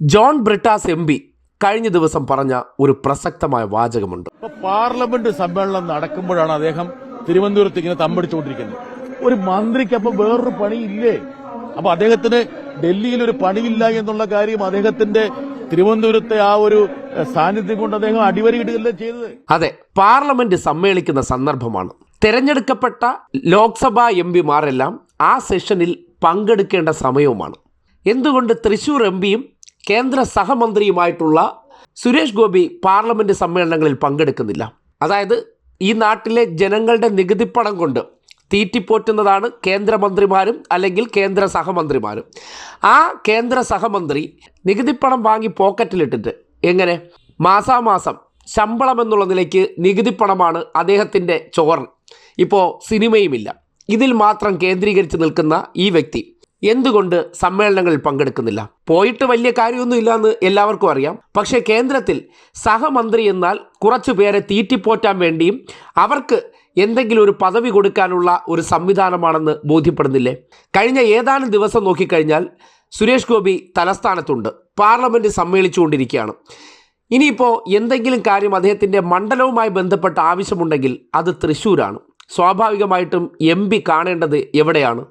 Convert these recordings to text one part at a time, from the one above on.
John Brittas M P കഴിഞ്ഞ ദിവസം പറഞ്ഞ ഒരു പ്രസക്തമായ വാചകമുണ്ട്. പാർലമെന്റ് സമ്മേളനം നടക്കുമ്പോഴാണ് അദ്ദേഹം തിരുവനന്തപുരത്ത് ഇങ്ങനെ തമ്പടിച്ചുകൊണ്ടിരിക്കുന്നത്. ഒരു മന്ത്രിക്ക് അപ്പൊ വേറൊരു പണിയില്ലേ? അപ്പൊ അദ്ദേഹത്തിന് ഡൽഹിയിൽ ഒരു പണിയില്ല എന്നുള്ള കാര്യം അദ്ദേഹത്തിന്റെ തിരുവനന്തപുരത്തെ ആ ഒരു സാന്നിധ്യം കൊണ്ട് അദ്ദേഹം അടിവരയിടുകയല്ലേ ചെയ്തത്? അതെ പാർലമെന്റ് സമ്മേളിക്കുന്ന സന്ദർഭമാണ്. തെരഞ്ഞെടുക്കപ്പെട്ട ലോക്സഭാ എം പിമാരെല്ലാം ആ സെഷനിൽ പങ്കെടുക്കേണ്ട സമയവുമാണ്. എന്തുകൊണ്ട് തൃശൂർ എം പിയും കേന്ദ്ര സഹമന്ത്രിയുമായിട്ടുള്ള സുരേഷ് ഗോപി പാർലമെന്റ് സമ്മേളനങ്ങളിൽ പങ്കെടുക്കുന്നില്ല. അതായത് ഈ നാട്ടിലെ ജനങ്ങളുടെ നികുതിപ്പണം കൊണ്ട് തീറ്റിപ്പോറ്റുന്നതാണ് കേന്ദ്രമന്ത്രിമാരും അല്ലെങ്കിൽ കേന്ദ്ര സഹമന്ത്രിമാരും. ആ കേന്ദ്ര സഹമന്ത്രി നികുതിപ്പണം വാങ്ങി പോക്കറ്റിലിട്ടിട്ട് എങ്ങനെ? മാസാമാസം ശമ്പളം എന്നുള്ള നിലയ്ക്ക് നികുതിപ്പണമാണ് അദ്ദേഹത്തിന്റെ ചോറ് ഇപ്പോൾ സിനിമയുമില്ല. ഇതിൽ മാത്രം കേന്ദ്രീകരിച്ച് നിൽക്കുന്ന ഈ വ്യക്തി എന്തുകൊണ്ട് സമ്മേളനങ്ങളിൽ പങ്കെടുക്കുന്നില്ല? പോയിട്ട് വലിയ കാര്യമൊന്നും ഇല്ലാന്ന് എല്ലാവർക്കും അറിയാം. പക്ഷേ കേന്ദ്രത്തിൽ സഹമന്ത്രി എന്നാൽ കുറച്ചു പേരെ തീറ്റിപ്പോറ്റാൻ വേണ്ടിയും അവർക്ക് എന്തെങ്കിലും ഒരു പദവി കൊടുക്കാനുള്ള ഒരു സംവിധാനമാണെന്ന് ബോധ്യപ്പെടുന്നില്ലേ? കഴിഞ്ഞ ഏതാനും ദിവസം നോക്കിക്കഴിഞ്ഞാൽ സുരേഷ് ഗോപി തലസ്ഥാനത്തുണ്ട്. പാർലമെന്റ് സമ്മേളിച്ചുകൊണ്ടിരിക്കുകയാണ്. ഇനിയിപ്പോൾ എന്തെങ്കിലും കാര്യം അദ്ദേഹത്തിന്റെ മണ്ഡലവുമായി ബന്ധപ്പെട്ട ആവശ്യമുണ്ടെങ്കിൽ അത് തൃശ്ശൂരാണ്. സ്വാഭാവികമായിട്ടും എം കാണേണ്ടത് എവിടെയാണ്?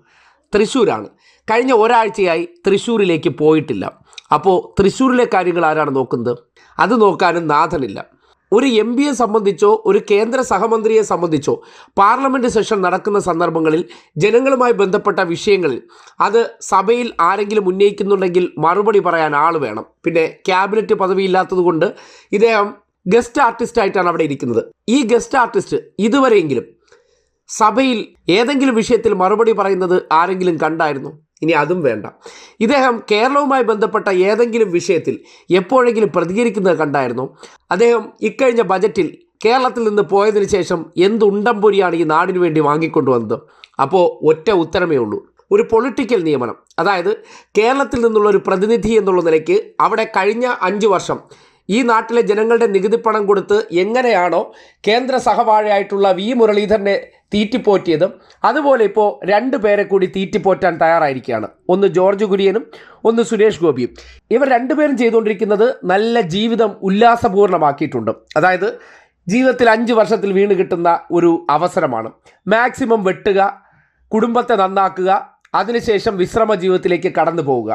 തൃശ്ശൂരാണ്. കഴിഞ്ഞ ഒരാഴ്ചയായി തൃശ്ശൂരിലേക്ക് പോയിട്ടില്ല. അപ്പോൾ തൃശ്ശൂരിലെ കാര്യങ്ങൾ ആരാണ് നോക്കുന്നത്? അത് നോക്കാനും നാഥനില്ല. ഒരു എം പിയെ സംബന്ധിച്ചോ ഒരു കേന്ദ്ര സഹമന്ത്രിയെ സംബന്ധിച്ചോ പാർലമെന്റ് സെഷൻ നടക്കുന്ന സന്ദർഭങ്ങളിൽ ജനങ്ങളുമായി ബന്ധപ്പെട്ട വിഷയങ്ങളിൽ അത് സഭയിൽ ആരെങ്കിലും ഉന്നയിക്കുന്നുണ്ടെങ്കിൽ മറുപടി പറയാൻ ആൾ വേണം. പിന്നെ ക്യാബിനറ്റ് പദവി ഇല്ലാത്തതുകൊണ്ട് ഇദ്ദേഹം ഗസ്റ്റ് ആർട്ടിസ്റ്റ് ആയിട്ടാണ് അവിടെ ഇരിക്കുന്നത്. ഈ ഗസ്റ്റ് ആർട്ടിസ്റ്റ് ഇതുവരെയെങ്കിലും സഭയിൽ ഏതെങ്കിലും വിഷയത്തിൽ മറുപടി പറയുന്നത് ആരെങ്കിലും കണ്ടായിരുന്നു? ഇനി അതും വേണ്ട. ഇദ്ദേഹം കേരളവുമായി ബന്ധപ്പെട്ട ഏതെങ്കിലും വിഷയത്തിൽ എപ്പോഴെങ്കിലും പ്രതികരിക്കുന്നത് കണ്ടായിരുന്നു? അദ്ദേഹം ഇക്കഴിഞ്ഞ ബജറ്റിൽ കേരളത്തിൽ നിന്ന് പോയതിനു ശേഷം എന്തുണ്ടംപൊരിയാണ് ഈ നാടിനു വേണ്ടി വാങ്ങിക്കൊണ്ടുവന്നത്? അപ്പോൾ ഒറ്റ ഉത്തരമേ ഉള്ളൂ. ഒരു പൊളിറ്റിക്കൽ നിയമനം. അതായത് കേരളത്തിൽ നിന്നുള്ള ഒരു പ്രതിനിധി എന്നുള്ള നിലയ്ക്ക് അവിടെ കഴിഞ്ഞ അഞ്ച് വർഷം ഈ നാട്ടിലെ ജനങ്ങളുടെ നികുതിപ്പണം കൊടുത്ത് എങ്ങനെയാണോ കേന്ദ്ര സഹവാഴയായിട്ടുള്ള വി മുരളീധരനെ തീറ്റിപ്പോറ്റിയതും അതുപോലെ ഇപ്പോൾ രണ്ട് പേരെ കൂടി തീറ്റിപ്പോറ്റാൻ തയ്യാറായിരിക്കുകയാണ്. ഒന്ന് ജോർജ് കുര്യനും ഒന്ന് സുരേഷ് ഗോപിയും. ഇവർ രണ്ടുപേരും ചെയ്തുകൊണ്ടിരിക്കുന്നത് നല്ല ജീവിതം ഉല്ലാസപൂർണമാക്കിയിട്ടുണ്ട് അതായത് ജീവിതത്തിൽ അഞ്ച് വർഷത്തിൽ വീണ് കിട്ടുന്ന ഒരു അവസരമാണ്. മാക്സിമം വെട്ടുക കുടുംബത്തെ നന്നാക്കുക അതിനുശേഷം വിശ്രമ ജീവിതത്തിലേക്ക് കടന്നു പോവുക.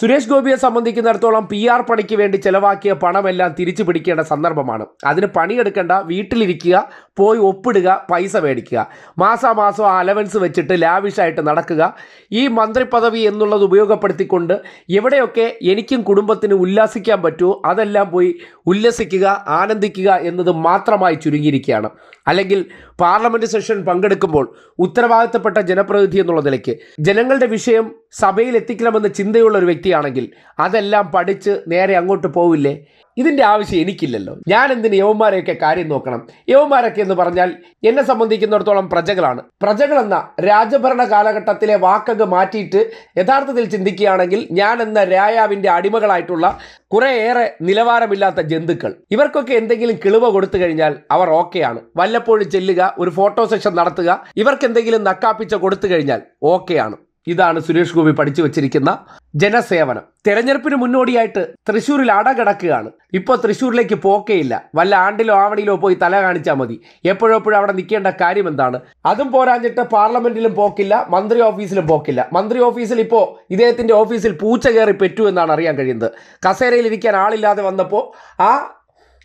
സുരേഷ് ഗോപിയെ സംബന്ധിക്കുന്നിടത്തോളം പി ആർ പണിക്ക് വേണ്ടി ചെലവാക്കിയ പണമെല്ലാം തിരിച്ചു പിടിക്കേണ്ട സന്ദർഭമാണ്. അതിന് പണിയെടുക്കേണ്ട വീട്ടിലിരിക്കുക പോയി ഒപ്പിടുക പൈസ മേടിക്കുക. മാസാമാസം ആ അലവൻസ് വെച്ചിട്ട് ലാവിഷായിട്ട് നടക്കുക. ഈ മന്ത്രി പദവി എന്നുള്ളത് ഉപയോഗപ്പെടുത്തിക്കൊണ്ട് എവിടെയൊക്കെ എനിക്കും കുടുംബത്തിന് ഉല്ലാസിക്കാൻ പറ്റുമോ അതെല്ലാം പോയി ഉല്ലസിക്കുക ആനന്ദിക്കുക എന്നത് മാത്രമായി ചുരുങ്ങിയിരിക്കുകയാണ്. അല്ലെങ്കിൽ പാർലമെന്റ് സെഷൻ പങ്കെടുക്കുമ്പോൾ ഉത്തരവാദിത്തപ്പെട്ട ജനപ്രതിനിധി എന്നുള്ള നിലയ്ക്ക് ജനങ്ങളുടെ വിഷയം സഭയിൽ എത്തിക്കണമെന്ന് ചിന്തയുള്ള ഒരു വ്യക്തിയാണെങ്കിൽ അതെല്ലാം പഠിച്ച് നേരെ അങ്ങോട്ട് പോവില്ലേ? ഇതിന്റെ ആവശ്യം എനിക്കില്ലല്ലോ. ഞാൻ എന്തിന് യവന്മാരെയൊക്കെ കാര്യം നോക്കണം? യവന്മാരൊക്കെ എന്ന് പറഞ്ഞാൽ എന്നെ സംബന്ധിക്കുന്നിടത്തോളം പ്രജകളാണ്. പ്രജകളെന്ന രാജഭരണ കാലഘട്ടത്തിലെ വാക്കങ്ങ് മാറ്റിയിട്ട് യഥാർത്ഥത്തിൽ ചിന്തിക്കുകയാണെങ്കിൽ ഞാൻ എന്ന രായാവിന്റെ അടിമകളായിട്ടുള്ള കുറേയേറെ നിലവാരമില്ലാത്ത ജന്തുക്കൾ. ഇവർക്കൊക്കെ എന്തെങ്കിലും കിളിവ കൊടുത്തു കഴിഞ്ഞാൽ അവർ ഓക്കെയാണ്. വല്ലപ്പോഴും ചെല്ലുക ഒരു ഫോട്ടോ സെഷൻ നടത്തുക ഇവർക്ക് എന്തെങ്കിലും നക്കാപ്പിച്ച കൊടുത്തു കഴിഞ്ഞാൽ ഓക്കെയാണ്. ഇതാണ് സുരേഷ് ഗോപി പഠിച്ചു വെച്ചിരിക്കുന്ന ജനസേവനം. തെരഞ്ഞെടുപ്പിന് മുന്നോടിയായിട്ട് തൃശ്ശൂരിൽ അടകിടക്കുകയാണ്. ഇപ്പോൾ തൃശ്ശൂരിലേക്ക് പോക്കേയില്ല. വല്ല ആണ്ടിലോ ആവണിയിലോ പോയി തല കാണിച്ചാൽ മതി. എപ്പോഴെപ്പോഴും അവിടെ നിൽക്കേണ്ട കാര്യം എന്താണ്? അതും പോരാഞ്ഞിട്ട് പാർലമെന്റിലും പോക്കില്ല മന്ത്രി ഓഫീസിലും പോക്കില്ല. മന്ത്രി ഓഫീസിൽ ഇപ്പോൾ ഇദ്ദേഹത്തിന്റെ ഓഫീസിൽ പൂച്ച കയറി പെറ്റു എന്നാണ് അറിയാൻ കഴിയുന്നത്. കസേരയിൽ ഇരിക്കാൻ ആളില്ലാതെ വന്നപ്പോൾ ആ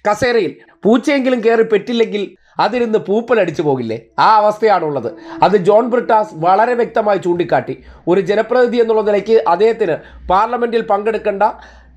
കസേരയിൽ പൂച്ചയെങ്കിലും കയറി പെറ്റില്ലെങ്കിൽ അതിരുന്ന് പൂപ്പലടിച്ചു പോകില്ലേ? ആ അവസ്ഥയാണുള്ളത്. അത് ജോൺ ബ്രിട്ടാസ് വളരെ വ്യക്തമായി ചൂണ്ടിക്കാട്ടി. ഒരു ജനപ്രതിനിധി എന്നുള്ള നിലയ്ക്ക് അദ്ദേഹത്തിന് പാർലമെന്റിൽ പങ്കെടുക്കേണ്ട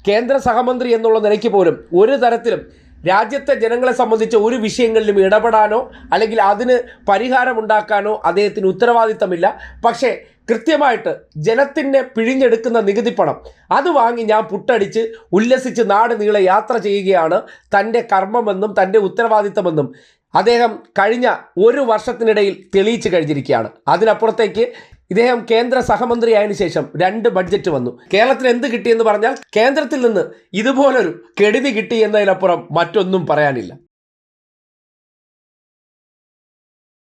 കേന്ദ്ര സഹമന്ത്രി എന്നുള്ള നിലയ്ക്ക് പോലും ഒരു തരത്തിലും രാജ്യത്തെ ജനങ്ങളെ സംബന്ധിച്ച ഒരു വിഷയങ്ങളിലും ഇടപെടാനോ അല്ലെങ്കിൽ അതിന് പരിഹാരമുണ്ടാക്കാനോ അദ്ദേഹത്തിന് ഉത്തരവാദിത്തമില്ല. പക്ഷേ കൃത്യമായിട്ട് ജനത്തിന്റെ പിഴിഞ്ഞെടുക്കുന്ന നികുതിപ്പണം അത് വാങ്ങി ഞാൻ പുട്ടടിച്ച് ഉല്ലസിച്ച് നാട് നീളെ യാത്ര ചെയ്യുകയാണ് തന്റെ കർമ്മമെന്നും തന്റെ ഉത്തരവാദിത്തമെന്നും അദ്ദേഹം കഴിഞ്ഞ ഒരു വർഷത്തിനിടയിൽ തെളിയിച്ചു കഴിഞ്ഞിരിക്കുകയാണ്. അതിനപ്പുറത്തേക്ക് ഇദ്ദേഹം കേന്ദ്ര സഹമന്ത്രിയായതിനു ശേഷം രണ്ട് ബഡ്ജറ്റ് വന്നു. കേരളത്തിന് എന്ത് കിട്ടിയെന്ന് പറഞ്ഞാൽ കേന്ദ്രത്തിൽ നിന്ന് ഇതുപോലൊരു കെടുതി കിട്ടി എന്നതിനപ്പുറം മറ്റൊന്നും പറയാനില്ല.